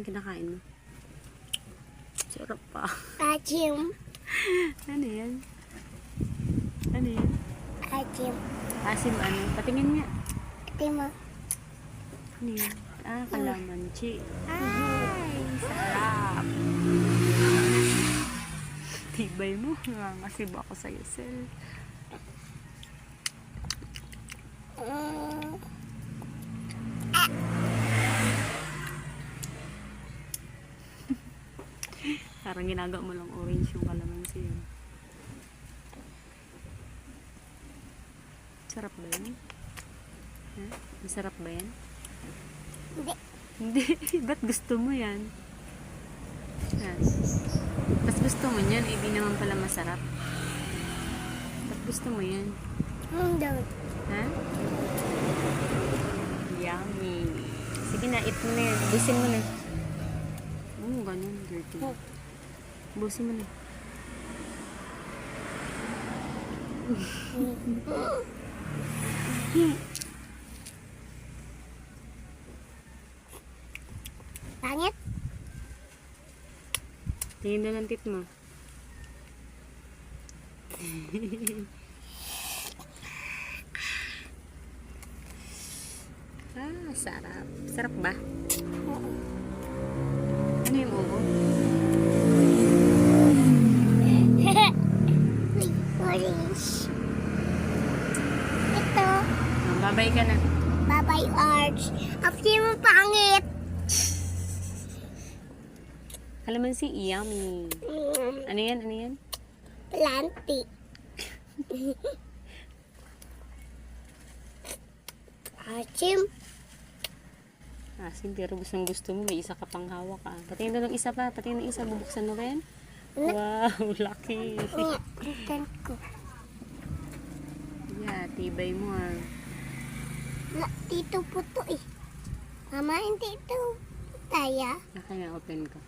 yan, kinakain mo. Sarap pa. Achim. ano yan? Ano yan? Achim. Asim ano? Patingin nga. Ate mo. Ano yan? Ah, kalamansi. Ay, sarap. Tibay mo. Nangangasib ako sa'yo, Sel. Mm. Parang ginagawa mo lang orange yung kalamansi. eh. Sarap ba yan? Ha? Masarap ba yan? Hindi. Hindi. Ba't gusto mo yan? Ha? Ba't gusto mo yan? Eh, di naman pala masarap. Ba't gusto mo yan? Hindi. Ha? Yummy. Sige na, eat mo na yan. Busin mo na. Oo, ganun. Dirty. Busin mo na. Pangit? Tingin na ng tit mo. ah, sarap. Sarap ba? Ano babay ka na. Babay Arch. After mo pangit. Kalamansi, yummy. Mm, Ano yan? Ano yan? planti. Achim. Asin, pero gustong gusto mo. May isa ka pang hawak ah. Patingin na ng isa pa. Patingin ng isa. Bubuksan mo rin. Wow, lucky. Ko. Yeah, tibay mo ah. Na, dito po to eh. Mama, hindi ito. Taya. Kaya open ko.